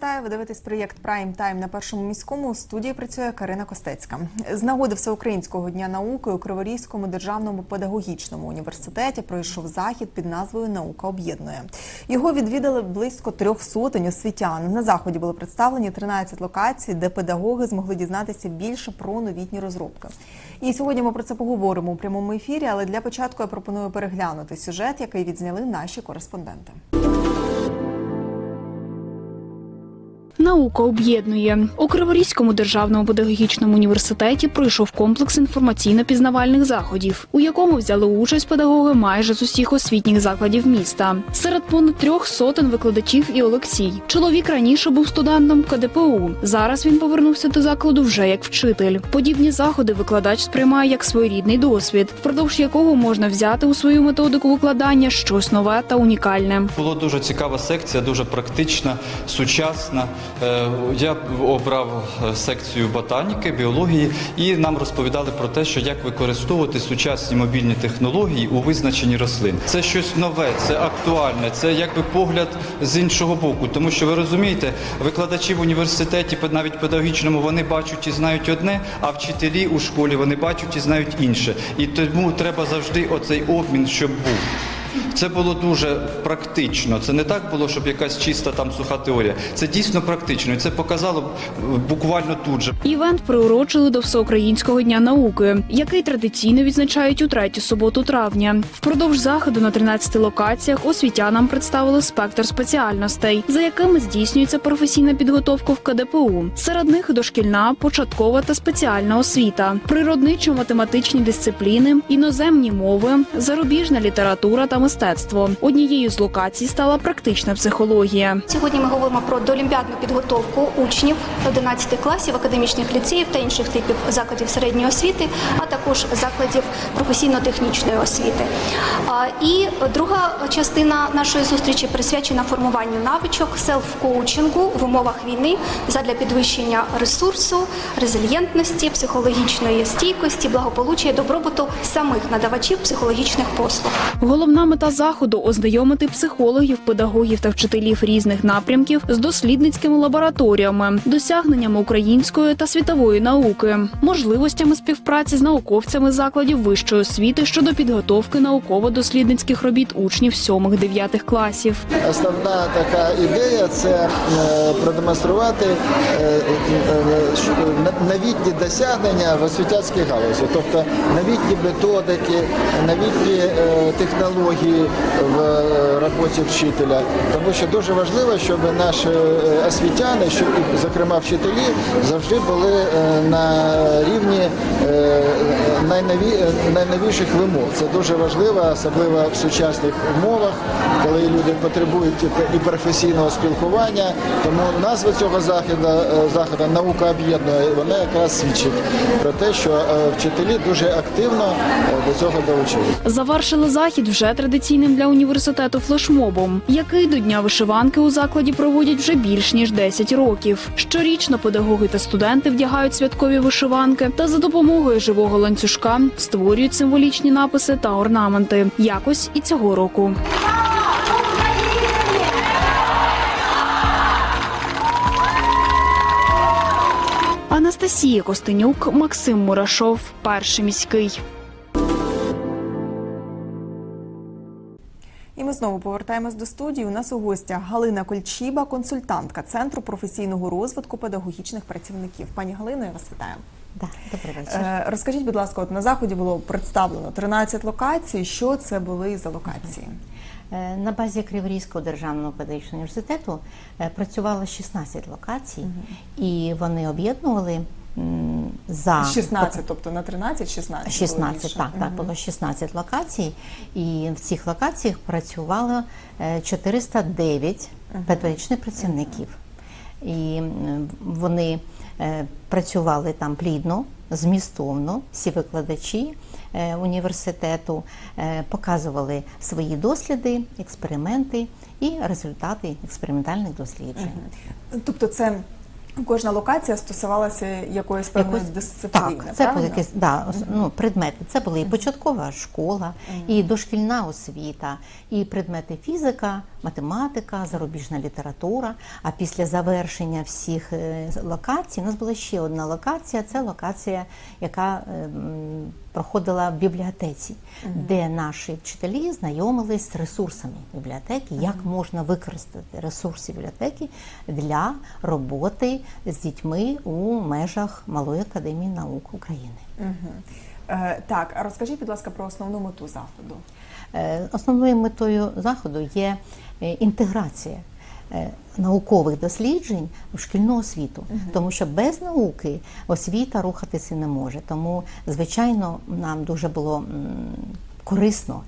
Вітаю. Ви дивитесь проєкт Прайм Тайм на першому міському. У студії працює Карина Костецька. З нагоди Всеукраїнського дня науки у Криворізькому державному педагогічному університеті пройшов захід під назвою Наука об'єднує. Його відвідали близько трьох сотень освітян. На заході були представлені 13 локацій, де педагоги змогли дізнатися більше про новітні розробки. І сьогодні ми про це поговоримо у прямому ефірі. Але для початку я пропоную переглянути сюжет, який відзняли наші кореспонденти. Наука об'єднує у Криворізькому державному педагогічному університеті. Пройшов комплекс інформаційно-пізнавальних заходів, у якому взяли участь педагоги майже з усіх освітніх закладів міста. Серед понад трьох сотень викладачів і Олексій. Чоловік раніше був студентом КДПУ. Зараз він повернувся до закладу вже як вчитель. Подібні заходи викладач сприймає як своєрідний досвід, впродовж якого можна взяти у свою методику викладання щось нове та унікальне. Була дуже цікава секція, дуже практична, сучасна. Е, Я обрав е, секцію ботаніки, біології, і нам розповідали про те, що як використовувати сучасні мобільні технології у визначенні рослин. Це щось нове, це актуальне, це якби погляд з іншого боку. Тому що ви розумієте, викладачі в університеті, навіть педагогічному, вони бачать і знають одне, а вчителі у школі вони бачать і знають інше. І тому треба завжди оцей обмін, щоб був. Це було дуже практично. Це не так було, щоб якась чиста там суха теорія. Це дійсно практично. І це показало буквально тут же. Івент приурочили до Всеукраїнського дня науки, який традиційно відзначають у третю суботу травня. Впродовж заходу на 13 локаціях освітянам представили спектр спеціальностей, за якими здійснюється професійна підготовка в КДПУ. Серед них дошкільна, початкова та спеціальна освіта, природничо-математичні дисципліни, іноземні мови, зарубіжна література та мистецтво. Однією з локацій стала практична психологія. Сьогодні ми говоримо про доолімпіадну підготовку учнів 11 класів академічних ліцеїв та інших типів закладів середньої освіти, а також закладів професійно-технічної освіти. І друга частина нашої зустрічі присвячена формуванню навичок селф-коучингу в умовах війни задля підвищення ресурсу, резильєнтності, психологічної стійкості, благополуччя і добробуту самих надавачів психологічних послуг. Головна мета заходу ознайомити психологів, педагогів та вчителів різних напрямків з дослідницькими лабораторіями, досягненнями української та світової науки, можливостями співпраці з науковцями закладів вищої освіти щодо підготовки науково-дослідницьких робіт учнів 7-9 класів. Основна така ідея це е, продемонструвати е, е, новітні досягнення в освітянській галузі, тобто новітні методики, новітні е, технології в е, роботі вчителя. Тому що дуже важливо, щоб наші е, освітяни, щоб зокрема вчителі, завжди були е, на рівні найнові, найновіших вимог. Це дуже важливо, особливо в сучасних умовах, коли люди потребують і професійного спілкування. Тому назва цього заходу, заходу наука об'єднує, вона якраз свідчить про те, що вчителі дуже активно до цього долучилися. Завершили захід вже традиційним для університету флешмобом, який до дня вишиванки у закладі проводять вже більш ніж 10 років. Щорічно педагоги та студенти вдягають святкові вишиванки та за допомогою живого ланцюжка створюють символічні написи та орнаменти. Якось і цього року. Анастасія Костенюк, Максим Мурашов, перший міський. Знову повертаємось до студії. У нас у гостях Галина Кольчіба, консультантка Центру професійного розвитку педагогічних працівників. Пані Галино, я вас вітаю. Да, добрий вечір. Е, розкажіть, будь ласка, от на заході було представлено 13 локацій. Що це були за локації? Е, На базі Криворізького державного педагогічного університету е, працювало 16 локацій, і вони об'єднували за 16, тобто на 13, 16. 16, більше. так, так, було 16 локацій, і в цих локаціях працювало е, 409 педагогічних працівників. І вони е, працювали там плідно, змістовно, всі викладачі е, університету е, показували свої досліди, експерименти і результати експериментальних досліджень. Тобто, це кожна локація стосувалася якоїсь певної Якось- дисципліни. Так, це були якісь да, ну, предмети. Це були і початкова школа, і дошкільна освіта, і предмети фізика, математика, зарубіжна література. А після завершення всіх е, локацій у нас була ще одна локація. Це локація, яка е, проходила в бібліотеці, де наші вчителі знайомились з ресурсами бібліотеки, як можна використати ресурси бібліотеки для роботи з дітьми у межах Малої академії наук України. Е, Так, а розкажіть, будь ласка, про основну мету заходу. Е, Основною метою заходу є е, інтеграція е, наукових досліджень в шкільну освіту, тому що без науки освіта рухатися не може. Тому, звичайно, нам дуже було корисно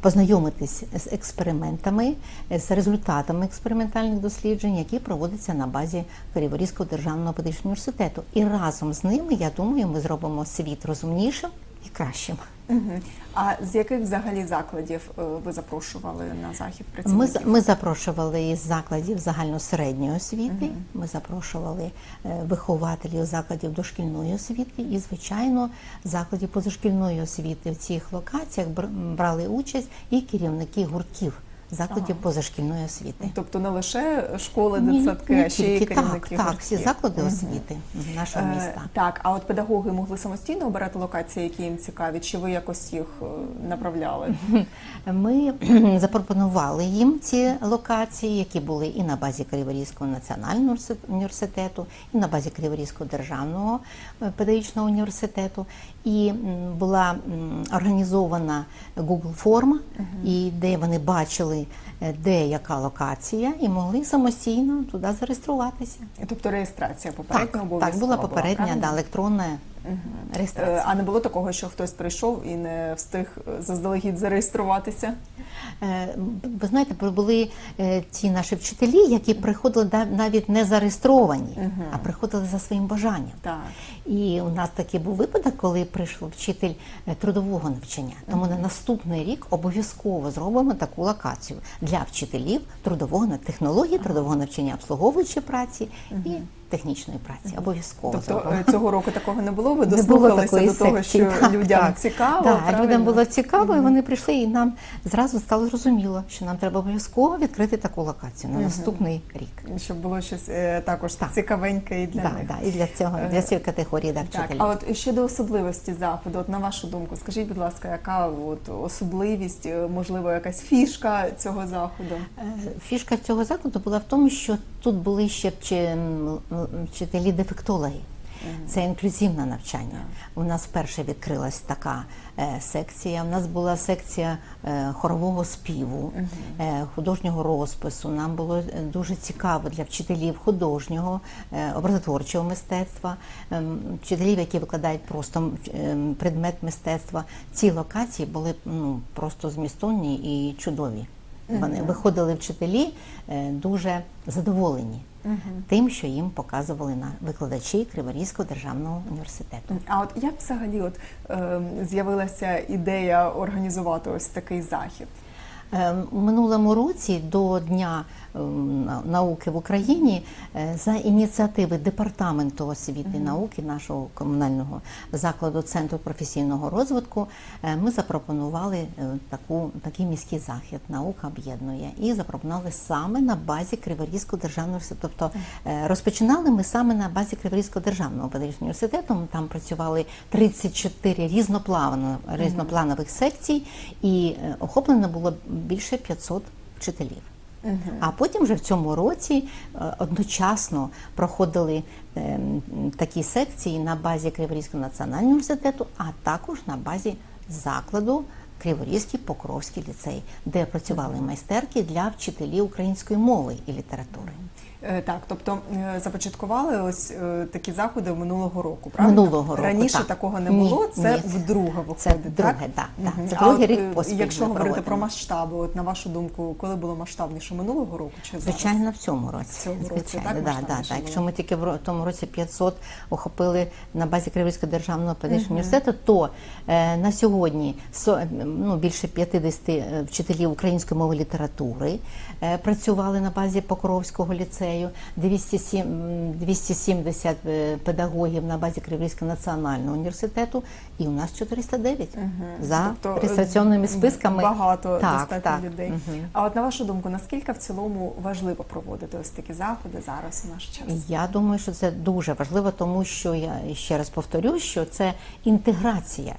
познайомитись з експериментами, з результатами експериментальних досліджень, які проводяться на базі Криворізького державного педагогічного університету. І разом з ними, я думаю, ми зробимо світ розумнішим і кращим. А з яких взагалі закладів е, ви запрошували на захід працівників? Ми ми запрошували із закладів загальносередньої освіти, ми запрошували е, вихователів закладів дошкільної освіти. І, звичайно, закладів позашкільної освіти в цих локаціях бр- брали участь і керівники гуртків закладів позашкільної освіти. Тобто не лише школи, Ні, дитсадки, не а ще й так, так, всі заклади освіти нашого Е, міста. Так, а от педагоги могли самостійно обирати локації, які їм цікаві, чи ви якось їх е, направляли? Ми запропонували їм ці локації, які були і на базі Криворізького національного університету, і на базі Криворізького державного е, педагогічного університету. І була організована Google форма, і де вони бачили, е, де яка локація, і могли самостійно туди зареєструватися. Тобто реєстрація попередньо була обов'язкова так, була попередня да, електронна Е, реєстрація. А не було такого, що хтось прийшов і не встиг е, заздалегідь зареєструватися? Е, Ви знаєте, були е, ті наші вчителі, які приходили навіть не зареєстровані, а приходили за своїм бажанням. Так. І у нас такий був випадок, коли прийшов вчитель е, трудового навчання. Тому на наступний рік обов'язково зробимо таку локацію для вчителів трудового технології, трудового навчання, обслуговуючої праці і технічної праці. Обов'язково Тобто е, цього року такого не було. Ви Не дослухалися такої до того, секції. що Так, людям так. цікаво. Так, правильно? людям було цікаво, і вони прийшли, і нам зразу стало зрозуміло, що нам треба обов'язково відкрити таку локацію на наступний рік. щоб було щось е, також Так. цікавеньке і для Да, них. да, і для цього, для цієї категорії да, Так, а от щодо особливості заходу, от на вашу думку, скажіть, будь ласка, яка от особливість, е, можливо, якась фішка цього заходу? Е, Фішка цього закладу була в тому, що тут були ще вчи- м, м, вчителі дефектологи. Це інклюзивне навчання. У нас вперше відкрилась така е, секція. У нас була секція е, хорового співу, е, художнього розпису. Нам було дуже цікаво для вчителів художнього, образотворчого мистецтва, ем, вчителів, які викладають просто ем, предмет мистецтва. Ці локації були ну, просто змістовні і чудові. Вони виходили вчителі е, дуже задоволені тим, що їм показували на викладачі Криворізького державного університету. А от як взагалі от е, з'явилася ідея організувати ось такий захід? Е, минулому році до Дня ем, науки в Україні е, за ініціативи департаменту освіти і науки нашого комунального закладу Центру професійного розвитку е, ми запропонували е, таку такий міський захід. Наука об'єднує. І запропонували саме на базі Криворізького державного університету. Тобто е, розпочинали ми саме на базі Криворізького державного педагогічного університету. Ми Там працювали 34 різноплавно різнопланових секцій, і е, охоплено було більше 500 вчителів. А потім вже в цьому році е, одночасно проходили е, такі секції на базі Криворізького національного університету, а також на базі закладу Криворізький Покровський ліцей, де працювали майстерки для вчителів української мови і літератури. Е, Так, тобто е, започаткували ось е, такі заходи минулого року, правильно? Минулого року, Раніше так. такого не Ні, було, це ні. вдруге Це виходить, друге, так? да. Мгм. Це другий рік поспіль Якщо говорити про масштаби, от на вашу думку, коли було масштабніше минулого року чи зараз? Звичайно, в цьому році. В цьому році, Звичайно, так, да, да, масштабніше Якщо ми тільки в тому році 500 охопили на базі Криворізького державного педагогічного університету, то е, на сьогодні со, ну, більше 50 вчителів української мови літератури е, працювали на базі Покровського ліцею. Ліцею, 207, м, 270 е, педагогів на базі Криворізького національного університету, і у нас 409 за Тобто, е, реєстраційними списками. Багато Так, достатньо так. людей. Мгм. А от на вашу думку, наскільки в цілому важливо проводити ось такі заходи зараз у наш час? Я думаю, що це дуже важливо, тому що я ще раз повторю, що це інтеграція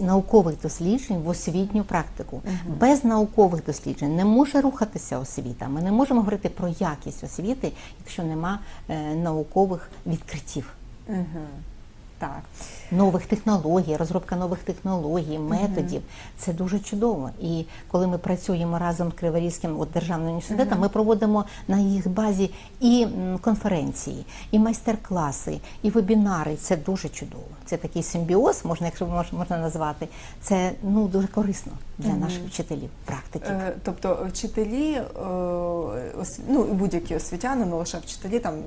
наукових досліджень в освітню практику. Без наукових досліджень не може рухатися освіта. Ми не можемо говорити про якість освіти, якщо нема е, наукових відкриттів. Угу. Так. Нових технологій, розробка нових технологій, методів це дуже чудово. І коли ми працюємо разом з Криворізьким от, державним університетом, ми проводимо на їх базі і конференції, і майстер-класи, і вебінари. Це дуже чудово. Це такий симбіоз, можна, якщо можна назвати. Це ну дуже корисно для наших вчителів, практиків. Е, Тобто вчителі, е, ос- ну і будь-які освітяни, не лише вчителі, там е,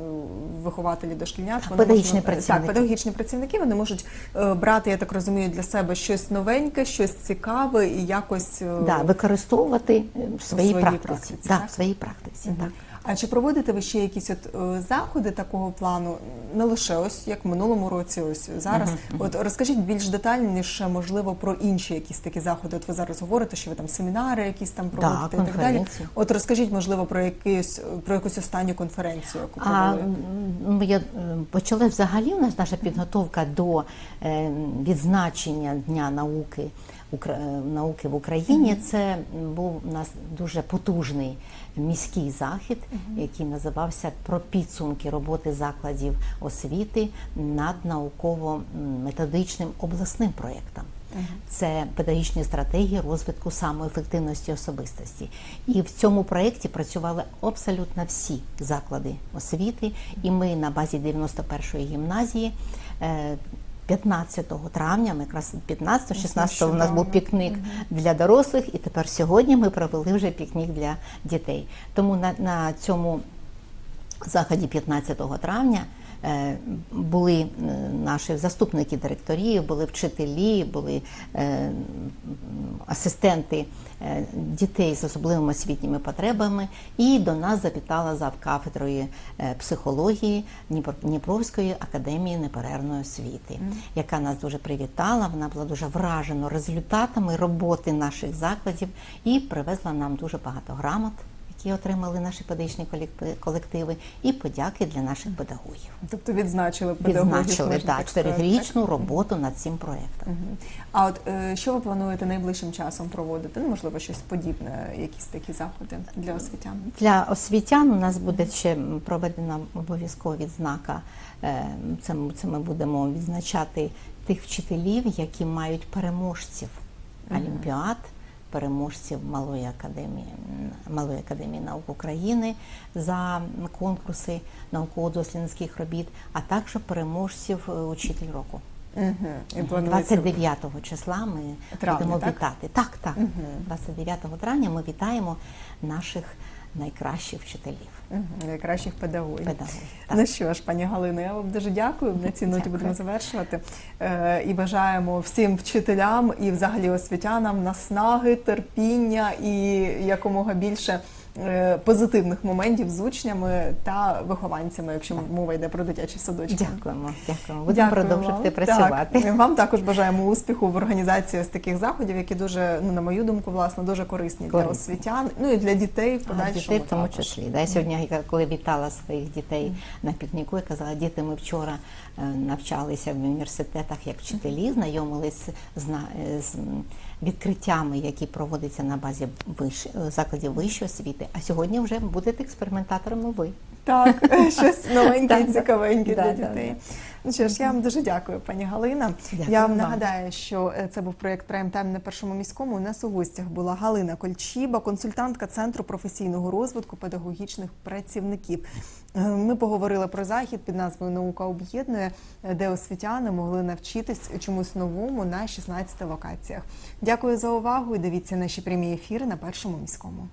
вихователі дошкільнят, педагогічні можуть- працівники. Так, педагогічні працівники вони можуть е, брати, я так розумію, для себе щось новеньке, щось цікаве і якось е, Да, використовувати в своїй, практиці. практиці, да, в своїй практиці. Так. А чи проводите ви ще якісь от е, заходи такого плану? Не лише ось як в минулому році, ось зараз. От розкажіть більш детальніше, можливо, про інші якісь такі заходи. От ви зараз говорите, що ви там семінари якісь там проводите і так далі. От розкажіть, можливо, про якийсь про якусь останню конференцію, яку провели. м, я, почали взагалі у нас наша підготовка до е, відзначення Дня науки е, науки в Україні. Це був у нас дуже потужний міський захід, який називався про підсумки роботи закладів освіти над науково-методичним обласним проєктом. Це педагогічні стратегії розвитку самоефективності особистості. І в цьому проєкті працювали абсолютно всі заклади освіти. І ми на базі 91-ї гімназії. Е, 15 травня, ми якраз 15-16 у нас був пікнік пікник для дорослих, і тепер сьогодні ми провели вже пікнік для дітей. Тому на, на цьому заході 15 травня е, були е, наші заступники директорів, були вчителі, були е, асистенти е, дітей з особливими освітніми потребами. І до нас запитала завкафедрою е, психології Дніпро- Дніпровської академії неперервної освіти, яка нас дуже привітала. Вона була дуже вражена результатами роботи наших закладів і привезла нам дуже багато грамот які отримали наші педагогічні колективи- і подяки для наших педагогів. Тобто відзначили педагогів, Відзначили так чотирирічну роботу над цим проєктом. А от е, що ви плануєте найближчим часом проводити? Ну, можливо, щось подібне, якісь такі заходи для освітян? Для освітян у нас буде ще проведена обов'язкова відзнака. Е, Це, це ми будемо відзначати тих вчителів, які мають переможців олімпіад, переможців Малої академії Малої академії наук України за конкурси науково-дослідницьких робіт, а також переможців е, учитель року. Угу. І 29 числа ми Травня, будемо так? вітати. Так, так. 29 травня ми вітаємо наших найкращих вчителів. Найкращих педагогів. Педагогів, так. Ну що ж, пані Галино, я вам дуже дякую. На цій ноті будемо завершувати. Е, і бажаємо всім вчителям і взагалі освітянам наснаги, терпіння і якомога більше позитивних моментів з учнями та вихованцями, якщо мова йде про дитячі садочки. Дякуємо, дякуємо. Будемо продовжувати працювати. Так. Вам також бажаємо успіху в організації ось таких заходів, які дуже, ну на мою думку, власне, дуже корисні для освітян, ну і для дітей в подальшому. дітей в тому також. числі. Да, я сьогодні, я коли вітала своїх дітей на пікніку, я казала, діти, ми вчора е, навчалися в університетах як вчителі, знайомились з, е, з відкриттями, які проводяться на базі виш... закладів вищої освіти. А сьогодні вже будете експериментаторами ви. Так, щось новеньке і цікавеньке для дітей. Ну що ж, я вам дуже дякую, пані Галина. Дякую я вам нагадаю, що е, це був проєкт Прайм Тайм на першому міському. У нас у гостях була Галина Кольчіба, консультантка Центру професійного розвитку педагогічних працівників. Е, Ми поговорили про захід під назвою Наука об'єднує, е, де освітяни могли навчитись чомусь новому на 16 локаціях. Дякую за увагу і дивіться наші прямі ефіри на першому міському.